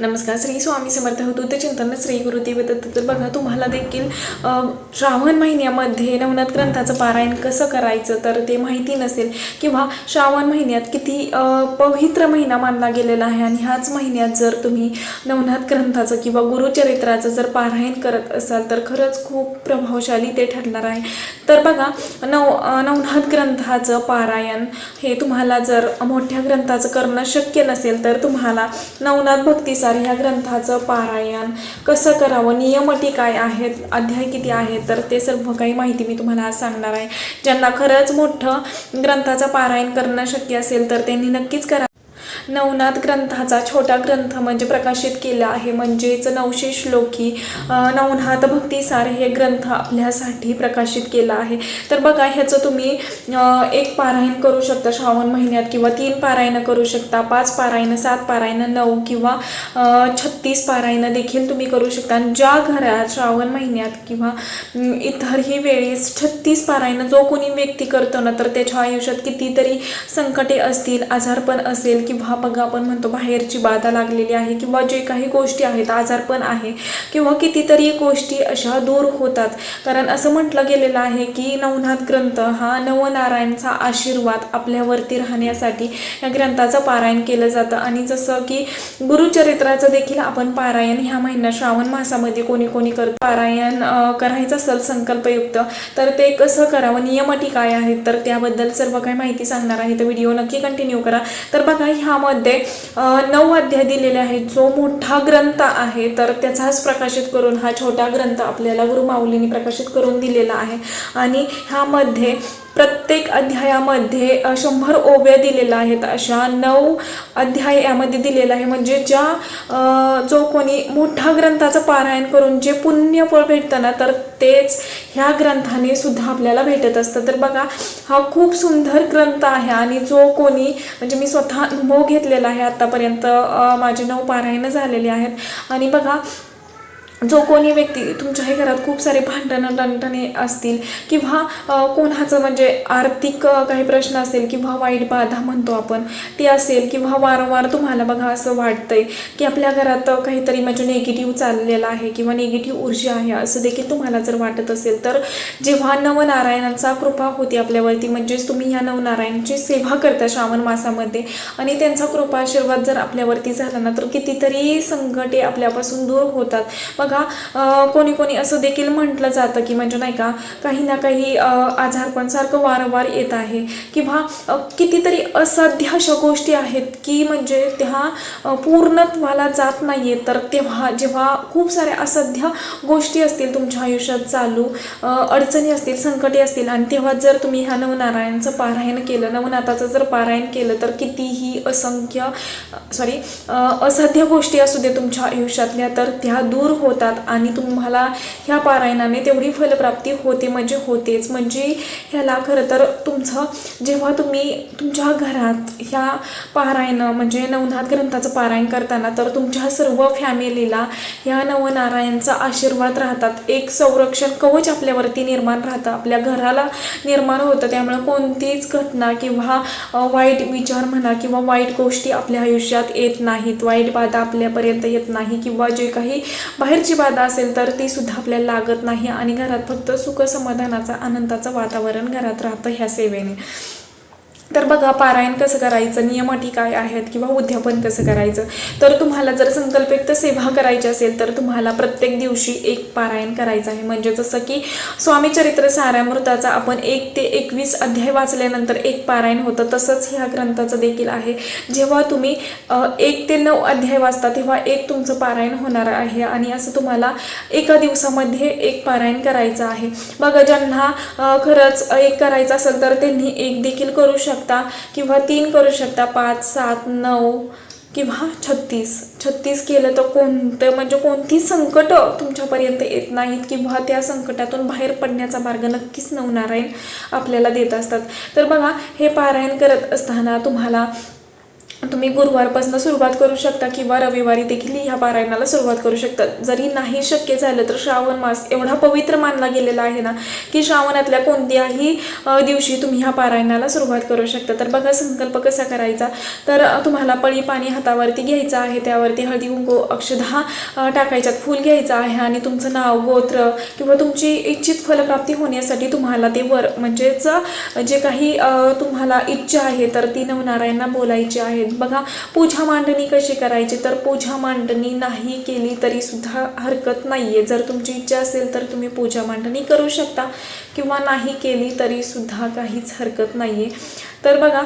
नमस्कार श्री स्वामी समर्थ होतो चिंतन श्री गुरुदेव दत्त. तर बघा तुम्हाला देखील श्रावण महिन्यामध्ये नवनाथ ग्रंथाचं पारायण कसं करायचं तर ते माहिती नसेल किंवा श्रावण महिन्यात किती पवित्र महिना मानला गेलेला आहे आणि ह्याच महिन्यात जर तुम्ही नवनाथ ग्रंथाचं किंवा गुरुचरित्राचं जर पारायण करत असाल तर खरंच खूप प्रभावशाली ते ठरणार आहे. तर बघा नव नवनाथ ग्रंथाचं पारायण हे तुम्हाला जर मोठ्या ग्रंथाचं करणं शक्य नसेल तर तुम्हाला नवनाथ भक्तिसार ह्या ग्रंथाचं पारायण कसं करावं? नियमटी काय आहेत? अध्याय किती आहेत? तर ते सर्व काही माहिती मी तुम्हाला आज सांगणार आहे. ज्यांना खरंच मोठं ग्रंथाचं पारायण करणं शक्य असेल तर त्यांनी नक्कीच करा नवनाथ ग्रंथाचा छोटा ग्रंथ म्हणजे प्रकाशित केला आहे. म्हणजेच नऊशे श्लोकी नवनाथ भक्तिसार हे ग्रंथ आपल्यासाठी प्रकाशित केला आहे. तर बघा ह्याचं तुम्ही एक पारायण करू शकता श्रावण महिन्यात किंवा तीन पारायणं करू शकता पाच पारायणं सात पारायणं नऊ किंवा छत्तीस पारायणं देखील तुम्ही करू शकता. आणि ज्या घरात श्रावण महिन्यात किंवा इतरही वेळेस छत्तीस पारायणं जो कोणी व्यक्ती करतो ना तर त्याच्या आयुष्यात कितीतरी संकटे असतील आजारपण असेल किंवा बघा आपण म्हणतो बाहेरची बाधा लागलेली आहे किंवा जे काही गोष्टी आहेत आजारपण आहे किंवा कितीतरी गोष्टी अशा दूर होतात. कारण असं म्हटलं गेलेलं आहे की नवनाथ ग्रंथ हा नवनारायणचा आशीर्वाद आपल्यावरती राहण्यासाठी या ग्रंथाचं पारायण केलं जातं. आणि जसं की गुरुचरित्राचं देखील आपण पारायण ह्या महिन्यात श्रावण मासामध्ये कोणी कोणी करत. पारायण करायचं असेल संकल्पयुक्त तर ते कसं करावं. नियम अटी काय आहेत तर त्याबद्दल सर्व काही माहिती सांगणार आहे. तर व्हिडिओ नक्की कंटिन्यू करा. तर बघा ह्या ग्रंथामध्ये नऊ अध्याय दिलेले आहेत. जो मोठा ग्रंथ आहे तर त्याचाच प्रकाशित करून हा छोटा ग्रंथ आपल्याला गुरुमाऊलीने प्रकाशित करून दिलेला आहे. आणि ह्यामध्ये प्रत्येक अध्यायामध्ये शंभर ओव्या दिलेल्या आहेत. अशा नऊ अध्याय यामध्ये दिलेला आहे म्हणजे ज्या जो कोणी मोठा ग्रंथाचं पारायण करून जे पुण्य फळ भेटतं ना तर तेच ह्या ग्रंथाने सुद्धा आपल्याला भेटत असतं. तर बघा हा खूप सुंदर ग्रंथ आहे. आणि जो कोणी म्हणजे मी स्वतः अनुभव घेतलेला आहे आत्तापर्यंत माझे नऊ पारायणं झालेले आहेत. आणि बघा जो कोणी व्यक्ती तुमच्याही घरात खूप सारे भांडणं टणटणे असतील किंवा कोणाचं म्हणजे आर्थिक काही प्रश्न असेल किंवा वाईट बाधा म्हणतो आपण ती असेल किंवा वारंवार तुम्हाला बघा असं वाटतंय की आपल्या घरात काहीतरी म्हणजे निगेटिव्ह चाललेलं आहे किंवा निगेटिव्ह ऊर्जा आहे असं देखील तुम्हाला जर वाटत असेल तर जेव्हा नवनारायणाचा कृपा होती आपल्यावरती म्हणजेच तुम्ही या नवनारायणची सेवा करता श्रावण मासामध्ये आणि त्यांचा कृपा आशीर्वाद जर आपल्यावरती झाला ना तर कितीतरी संकटे आपल्यापासून दूर होतात. मग बघा. कोणी कोणी असं देखील म्हटलं जातं की म्हणजे नाही का काही ना काही आजारपण सारखं वारंवार येत आहे. किंवा कितीतरी असाध्य अशा गोष्टी आहेत की म्हणजे त्या पूर्णत्वाला जात नाही तर तेव्हा जेव्हा खूप साऱ्या असाध्य गोष्टी असतील तुमच्या आयुष्यात चालू अडचणी असतील संकटे असतील आणि तेव्हा जर तुम्ही ह्या नवनारायणचं पारायण केलं नवनाथाचं जर पारायण केलं तर कितीही असंख्य सॉरी असाध्य गोष्टी असू दे तुमच्या आयुष्यातल्या तर त्या दूर होत होतात आणि तुम्हाला ह्या पारायणाने तेवढी फलप्राप्ती होते म्हणजे होतेच. म्हणजे ह्याला खरं तर तुमचं जेव्हा तुम्ही तुमच्या घरात ह्या पारायणं म्हणजे नवनाथ ग्रंथाचं पारायण करताना तर तुमच्या सर्व फॅमिलीला ह्या नवनारायणचा आशीर्वाद राहतात. एक संरक्षण कवच आपल्यावरती निर्माण राहतं. आपल्या घराला निर्माण होतं. त्यामुळे कोणतीच घटना किंवा वाईट विचार म्हणा किंवा वाईट गोष्टी आपल्या आयुष्यात येत नाहीत. वाईट बाधा आपल्यापर्यंत येत नाही किंवा जे काही बाहेरचे बाधा असेल तर ती सुद्धा आपल्याला लागत नाही आणि घरात फक्त सुखसमाधानाचा आनंदाचं वातावरण घरात राहतं ह्या सेवेने. तर बघा पारायण कसं करायचं? नियमअटी काय आहेत किंवा उद्यापन कसं करायचं? तर तुम्हाला जर संकल्पयुक्त सेवा करायची असेल तर तुम्हाला प्रत्येक दिवशी एक पारायण करायचं आहे. म्हणजे जसं की स्वामी चरित्र सारामृताचा आपण एक ते एकवीस अध्याय वाचल्यानंतर एक पारायण होतं तसंच ह्या ग्रंथाचं देखील आहे. जेव्हा तुम्ही एक ते नऊ अध्याय वाचता तेव्हा एक तुमचं पारायण होणार आहे आणि असं तुम्हाला एका दिवसामध्ये एक पारायण करायचं आहे. बघा ज्यांना खरंच एक करायचं असेल तर त्यांनी एक देखील करू शकता. किंवा तीन करू शकता पाच सात नऊ किंवा छत्तीस. छत्तीस केलं तर कोणतं म्हणजे कोणती संकट तुमच्यापर्यंत येत नाहीत किंवा त्या संकटातून बाहेर पडण्याचा मार्ग नक्कीच नवनारायण आपल्याला देत असतात. तर बघा हे पारायण करत असताना तुम्हाला तुम्ही गुरुवारपासून सुरुवात करू शकता किंवा रविवारी देखील ह्या पारायणाला सुरुवात करू शकता. जरी नाही शक्य झालं तर श्रावण मास एवढा पवित्र मानला गेलेला आहे ना की श्रावणातल्या कोणत्याही दिवशी तुम्ही ह्या पारायणाला सुरुवात करू शकता. तर बघा संकल्प कसा करायचा. तर तुम्हाला पळी पाणी हातावरती घ्यायचं आहे. त्यावरती हळदी कुंकू अक्षदहा टाकायच्यात फूल घ्यायचं आहे आणि तुमचं नाव गोत्र किंवा तुमची इच्छित फलप्राप्ती होण्यासाठी तुम्हाला ते वर म्हणजेच जे काही तुम्हाला इच्छा आहे तर ती नवनारायणना बोलायची आहे. बघा पूजा मांडणी कशी करायची? तर पूजा मांडणी नाही केली तरी सुद्धा हरकत नाहीये. जर तुमची इच्छा असेल तर तुम्ही पूजा मांडणी करू शकता. किंवा नाही केली तरी सुद्धा काहीच हरकत नाहीये. तर बघा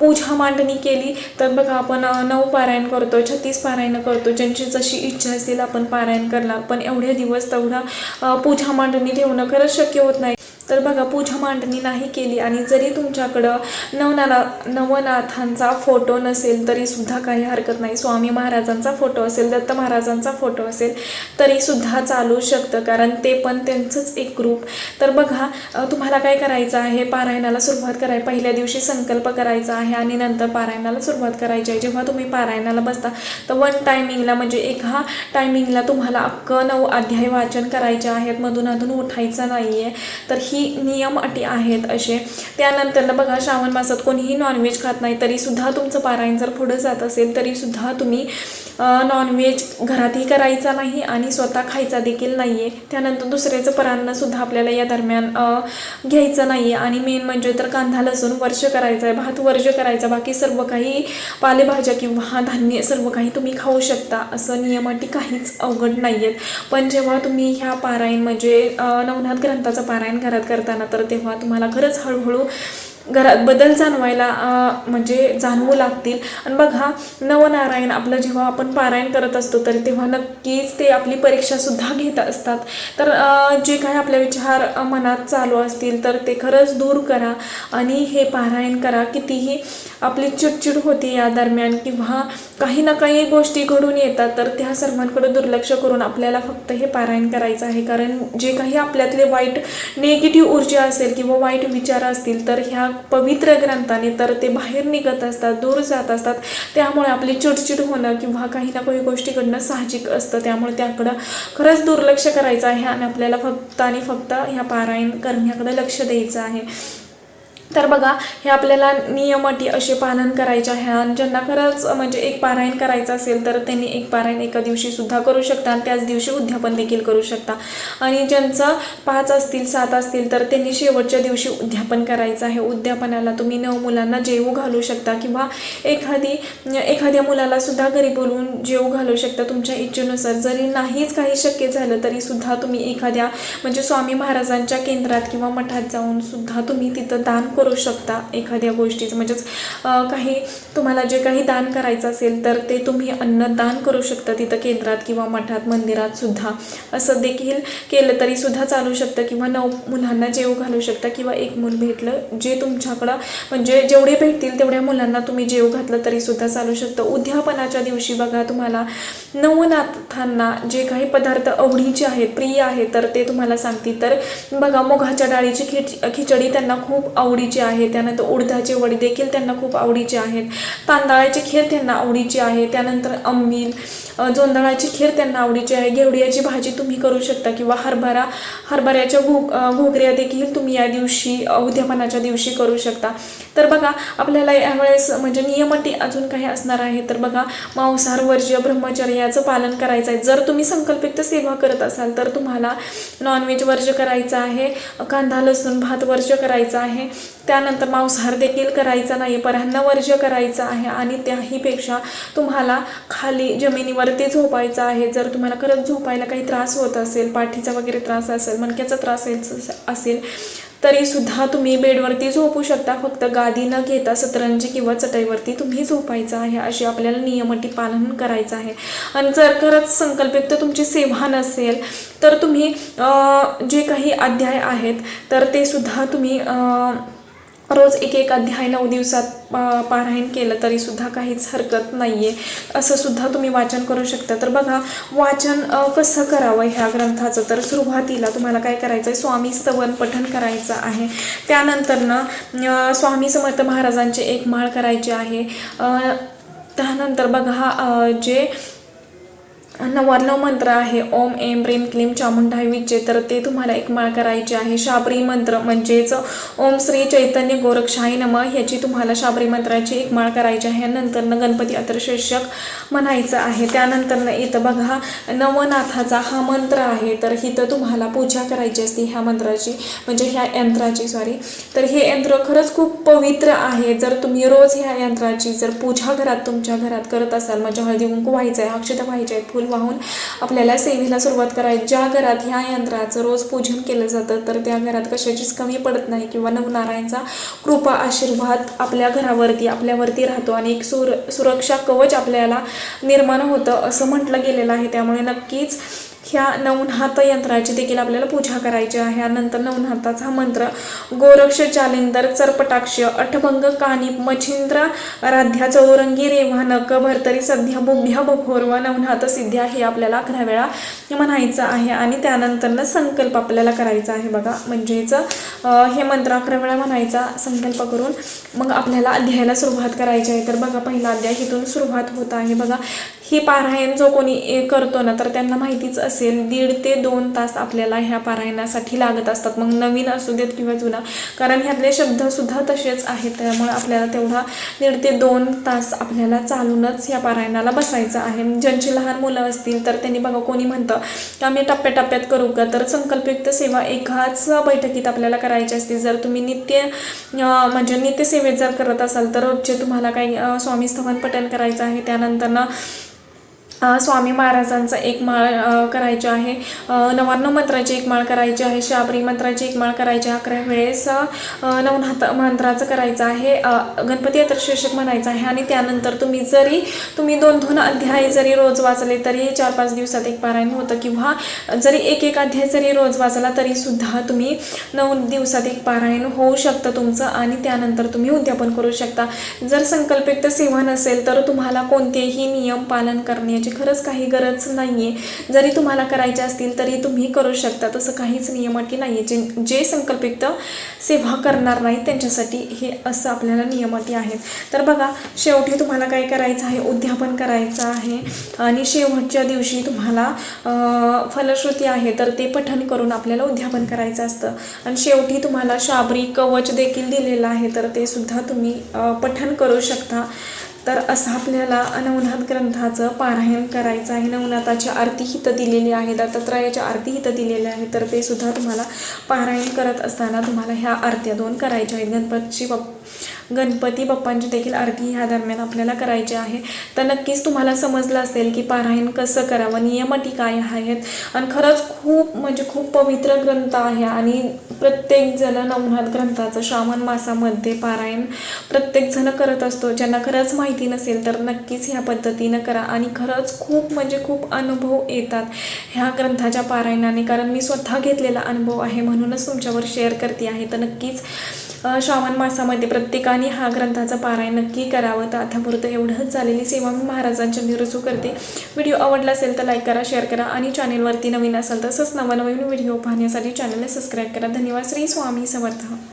पूजा मांडणी केली तर बघा आपण नऊ पारायण करतो छत्तीस पारायण करतो. ज्यांची जशी इच्छा असेल आपण पारायण करणार. पण एवढे दिवस तेवढा पूजा मांडणी ठेवणं खरंच शक्य होत नाही. तर बघा पूजा मांडणी नाही केली आणि जरी तुमच्याकडं नवनाला नवनाथांचा फोटो नसेल तरीसुद्धा काही हरकत नाही. स्वामी महाराजांचा फोटो असेल दत्त महाराजांचा फोटो असेल तरीसुद्धा चालू शकतं. कारण ते पण त्यांचंच एक ग्रुप तर बघा तुम्हाला काय करायचं आहे? पारायणाला सुरुवात कराय पहिल्या दिवशी संकल्प करायचा आहे आणि नंतर पारायणाला सुरुवात करायची आहे. जेव्हा तुम्ही पारायणाला बसता तर वन टायमिंगला म्हणजे एका टायमिंगला तुम्हाला अख्खं नऊ अध्याय वाचन करायचे आहेत. मधून अधून उठायचं नाही आहे तर ही नियम अटी आहेत असे. त्यानंतर बघा श्रावण मासात कोणीही नॉनव्हेज खात नाही तरीसुद्धा तुमचं पारायण जर पुढं जात असेल तरीसुद्धा तुम्ही नॉनव्हेज घरातही करायचा नाही आणि स्वतः खायचा देखील नाही आहे त्यानंतर दुसऱ्याचं परान्नसुद्धा आपल्याला या दरम्यान घ्यायचं नाही आहे आणि मेन म्हणजे तर कांदा लसूण वर्ष करायचा आहे भात वर्ज करायचा बाकी सर्व काही पालेभाज्या किंवा धान्य सर्व काही तुम्ही खाऊ शकता. असं नियमाटी काहीच अवघड नाही आहेत पण जेव्हा तुम्ही ह्या पारायण म्हणजे नवनाथ ग्रंथाचं पारायण घरात करताना तर तेव्हा तुम्हाला खरंच हळूहळू घरात बदल जाणवायला म्हणजे जाणवू लागतील. आणि बघा नवनारायण आपलं जेव्हा आपण पारायण करत असतो तर तेव्हा नक्कीच ते आपली परीक्षासुद्धा घेत असतात. तर जे काही आपले विचार मनात चालू असतील तर ते खरंच दूर करा आणि हे पारायण करा. कितीही आपली चिडचिड होते या दरम्यान किंवा काही ना काही गोष्टी घडून येतात. तर त्या सर्वांकडे दुर्लक्ष करून आपल्याला फक्त हे पारायण करायचं आहे. कारण जे काही आपल्यातले वाईट नेगेटिव्ह ऊर्जा असेल किंवा वाईट विचार असतील तर ह्या पवित्र ग्रंथाने तर ते बाहेर निघत असतात दूर जात असतात. त्यामुळे आपली चिडचिड होणं किंवा काही ना काही गोष्टी घडणं साहजिक असतं. त्यामुळे त्याकडं खरंच दुर्लक्ष करायचं आहे आणि आपल्याला फक्त आणि फक्त ह्या पारायण करण्याकडे लक्ष द्यायचं आहे. तर बघा हे आपल्याला नियम अटी असे पालन करायचे आहे आणि ज्यांना खरंच म्हणजे एक पारायण करायचं असेल तर त्यांनी एक पारायण एका दिवशीसुद्धा करू शकता आणि त्याच दिवशी उद्यापन देखील करू शकता. आणि ज्यांचं पाच असतील सात असतील तर त्यांनी शेवटच्या दिवशी उद्यापन करायचं आहे. उद्यापनाला तुम्ही नऊ मुलांना जेवू घालू शकता किंवा एखादी एखाद्या मुलालासुद्धा घरी बोलवून जेवू घालू शकता. तुमच्या इच्छेनुसार जरी नाहीच काही शक्य झालं तरीसुद्धा तुम्ही एखाद्या म्हणजे स्वामी महाराजांच्या केंद्रात किंवा मठात जाऊन सुद्धा तुम्ही तिथं दान करू शकता एखाद्या गोष्टीचं. म्हणजेच काही तुम्हाला जे काही दान करायचं असेल तर ते तुम्ही अन्नदान करू शकता तिथं केंद्रात किंवा मठात मंदिरात सुद्धा. असं देखील केलं तरी सुद्धा चालू शकतं किंवा नऊ मुलांना जेव घालू शकता किंवा एक मूल भेटलं जे तुमच्याकडं म्हणजे जेवढे भेटतील तेवढ्या मुलांना तुम्ही जेव घातलं तरी सुद्धा चालू शकतं. उद्यापनाच्या दिवशी बघा तुम्हाला नवनाथांना जे काही पदार्थ आवडीचे आहेत प्रिय आहेत तर ते तुम्हाला सांगतील. तर बघा मुगाच्या डाळीची खिच खिचडी त्यांना खूप आवडी आवडीचे आहे त्यानंतर उडदाचे वडी देखील त्यांना खूप आवडीचे आहेत. तांदळाची खीर त्यांना आवडीची आहे त्यानंतर अंबील जोंदळाची खीर त्यांना आवडीची आहे. घेवड्याची भाजी तुम्ही करू शकता किंवा हरभरा हरभऱ्याच्या घो घोगऱ्या देखील तुम्ही या दिवशी उद्यापनाच्या दिवशी करू शकता. तर बघा आपल्याला यावेळेस म्हणजे नियमटी अजून काही असणार आहे तर बघा मांसाहार वर्ज्य ब्रह्मचर्याचं पालन करायचं आहे. जर तुम्ही संकल्पित सेवा करत असाल तर तुम्हाला नॉनव्हेज वर्ज्य करायचं आहे. कांदा लसूण भात वर्ज्य करायचं आहे. त्यानंतर मांसाहार देखील करायचा नाही परांना वर्ज्य करायचं आहे आणि त्याहीपेक्षा तुम्हाला खाली जमिनीवरती झोपायचं आहे. जर तुम्हाला खरंच झोपायला काही त्रास होत असेल पाठीचा वगैरे त्रास असेल मणक्याचा त्रास असेल- असेल तुम्ही बेडवरती झोपू शकता. फक्त गादी न घेता सतरंजी किंवा चटईवरती तुम्ही झोपायचं आहे अशी आपल्याला नियमटी पालन करायचं आहे. आणि जर खरंच संकल्पित तुमची सेवा नसेल तर तुम्ही जे काही अध्याय आहेत तर ते सुद्धा तुम्ही रोज एक एक अध्याय नऊ दिवसात पारायण केलं तरी सुद्धा काहीच हरकत नाही आहे असं सुद्धा तुम्ही वाचन करू शकता. तर बघा वाचन कसं करावं ह्या ग्रंथाचं? तर सुरुवातीला तुम्हाला काय करायचं आहे स्वामी स्तवन पठन करायचं आहे. त्यानंतरनं ना स्वामी समर्थ महाराजांचे एक माळ करायचे आहे. त्यानंतर बघा जे नव्याण्णव मंत्र आहे. ओम एम प्रेम क्लीम चामुंडा विचे तर ते तुम्हाला एक माळ करायची आहे. शाबरी मंत्र म्हणजेच ओम श्री चैतन्य गोरक्षाय नम ह्याची तुम्हाला शाबरी मंत्राची एक माळ करायची आहे. नंतरनं गणपती अत्रशीर्षक म्हणायचं आहे. त्यानंतरनं इथं बघा नवनाथाचा हा मंत्र आहे. तर इथं तुम्हाला पूजा करायची असते ह्या मंत्राची म्हणजे ह्या यंत्राची सॉरी तर हे यंत्र खरंच खूप पवित्र आहे. जर तुम्ही रोज ह्या यंत्राची जर पूजा घरात तुमच्या घरात करत असाल म्हणजे हळदी कुंकू व्हायचं आहे अक्षता व्हायचे आहेत फुलं वाहून आपल्याला सेवेला सुरुवात करायची. ज्या घरात ह्या यंत्राचं रोज पूजन केलं जातं तर त्या घरात कशाचीच कमी पडत नाही किंवा नवनारायणचा कृपा आशीर्वाद आपल्या घरावरती आपल्यावरती राहतो आणि एक सुर सुरक्षा कवच आपल्याला निर्माण होतं असं म्हटलं गेलेलं आहे. त्यामुळे नक्कीच ह्या नवनाथ यंत्राची देखील आपल्याला पूजा करायची आहे. यानंतर नवनाथाचा मंत्र गोरक्ष चालिंदर चरपटाक्ष अठभंग कानी मच्छिंद्र राध्या चौरंगी रेव्हा नक भरतरी सध्या बुभ्या बभोरवा नवनाथ सिद्ध्या हे आपल्याला अकरा वेळा म्हणायचं आहे. आणि त्यानंतरनं संकल्प आपल्याला करायचा आहे बघा. म्हणजेच हे मंत्र अकरा वेळा म्हणायचा संकल्प करून मग आपल्याला अध्यायाला सुरुवात करायची आहे. तर बघा पहिला अध्याय इथून सुरुवात होत आहे बघा. हे पारायण जो कोणी ए- करतो ना तर त्यांना माहितीच असेल दीड ते दोन तास आपल्याला ह्या पारायणासाठी लागत असतात. मग नवीन असू देत किंवा जुना कारण ह्यातले शब्दसुद्धा तसेच आहेत. त्यामुळे आपल्याला तेवढा दीड ते दोन तास आपल्याला चालूनच ह्या पारायणाला बसायचं आहे. ज्यांची लहान मुलं असतील तर त्यांनी बघा कोणी म्हणतं की आम्ही टप्प्याटप्प्यात करू का? तर संकल्पयुक्त सेवा एकाच बैठकीत आपल्याला करायची असते. जर तुम्ही नित्य म्हणजे नित्यसेवेत जर करत असाल तर रोजचे तुम्हाला काही स्वामी स्तवन पठण करायचं आहे. त्यानंतरनं स्वामी महाराजांचा एक माळ करायचा करायची आहे. नव्याण्णव मंत्राची एक माळ करायची आहे. शाबरी मंत्राची एक माळ करायची आहे. अकरा वेळेस नवनाथ मंत्राचं करायचं आहे. गणपती अत्रशीर्षक म्हणायचं आहे. आणि त्यानंतर तुम्ही जरी तुम्ही दोन दोन अध्याय जरी रोज वाचले तरी चार पाच दिवसात एक पारायण होतं किंवा जरी एक एक अध्याय जरी रोज वाचला तरीसुद्धा तुम्ही नऊ दिवसात एक पारायण होऊ शकतं तुमचं आणि त्यानंतर तुम्ही उद्यापन करू शकता. जर संकल्पित सेवा नसेल तर तुम्हाला कोणतेही नियम पालन करण्याची म्हणजे खरंच काही गरज नाही आहे जरी तुम्हाला करायचे असतील तरी तुम्ही करू शकता. तसं काहीच नियमाटी नाही आहे जे जे संकल्पित सेवा करणार नाहीत त्यांच्यासाठी हे असं आपल्याला नियमाटी आहेत. तर बघा शेवटी तुम्हाला काय करायचं आहे? उद्यापन करायचं आहे. आणि शेवटच्या दिवशी तुम्हाला फलश्रुती आहे तर ते पठन करून आपल्याला उद्यापन करायचं असतं. आणि शेवटी तुम्हाला शाबरी कवच देखील दिलेलं आहे तर ते सुद्धा तुम्ही पठन करू शकता. तर असं आपल्याला नवनाथ ग्रंथाचं पारायण करायचं आहे. नवनाथाची आरती हितं दिलेली आहे दत्तात्रयाची आरती हितं दिलेली आहे. तर ते सुद्धा तुम्हाला पारायण करत असताना तुम्हाला ह्या आरत्या दोन करायच्या आहेत. गणपतीची बाप गणपती बाप्पांची देखील आरती ह्या दरम्यान आपल्याला करायची आहे. तर नक्कीच तुम्हाला समजलं असेल की पारायण कसं करावं नियम काय आहेत? आणि खरंच खूप म्हणजे खूप पवित्र ग्रंथ आहे आणि प्रत्येकजणं नवनाथ ग्रंथाचं श्रावण मासामध्ये पारायण प्रत्येकजण करत असतो. ज्यांना खरंच माहिती नसेल तर नक्कीच ह्या पद्धतीनं करा. आणि खरंच खूप म्हणजे खूप अनुभव येतात ह्या ग्रंथाच्या पारायणाने. कारण मी स्वतः घेतलेला अनुभव आहे म्हणूनच तुमच्यावर शेअर करते आहे. तर नक्कीच श्रावण मासामध्ये प्रत्येकाने हा ग्रंथाचं पारायण नक्की करावं. तर आतापुरतं एवढंच झालेली सेवा मी महाराजांच्या मी रुजू करते. व्हिडिओ आवडला असेल तर लाईक करा शेअर करा आणि चॅनेलवरती नवीन असेल तसंच नवनवीन व्हिडिओ पाहण्यासाठी चॅनलला सबस्क्राईब करा. धन्यवाद. श्री स्वामी समर्थ.